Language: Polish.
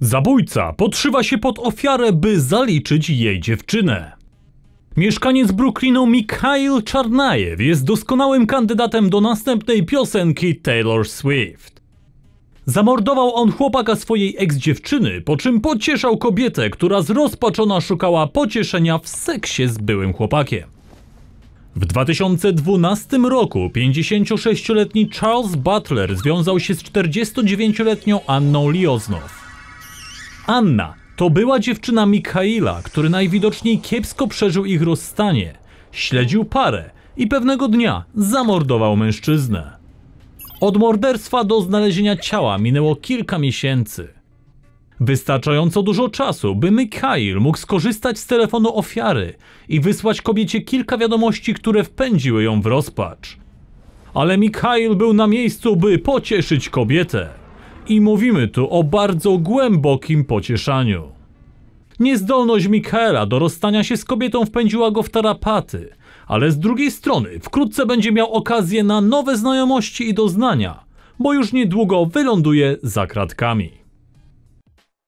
Zabójca podszywa się pod ofiarę, by zaliczyć jej dziewczynę. Mieszkaniec Brooklynu Mikhail Czarnajew jest doskonałym kandydatem do następnej piosenki Taylor Swift. Zamordował on chłopaka swojej ex-dziewczyny, po czym pocieszał kobietę, która zrozpaczona szukała pocieszenia w seksie z byłym chłopakiem. W 2012 roku 56-letni Charles Butler związał się z 49-letnią Anną Lioznow. Anna to była dziewczyna Mikhaila, który najwidoczniej kiepsko przeżył ich rozstanie, śledził parę i pewnego dnia zamordował mężczyznę. Od morderstwa do znalezienia ciała minęło kilka miesięcy. Wystarczająco dużo czasu, by Mikhail mógł skorzystać z telefonu ofiary i wysłać kobiecie kilka wiadomości, które wpędziły ją w rozpacz. Ale Mikhail był na miejscu, by pocieszyć kobietę. I mówimy tu o bardzo głębokim pocieszaniu. Niezdolność Mikhaela do rozstania się z kobietą wpędziła go w tarapaty, ale z drugiej strony wkrótce będzie miał okazję na nowe znajomości i doznania, bo już niedługo wyląduje za kratkami.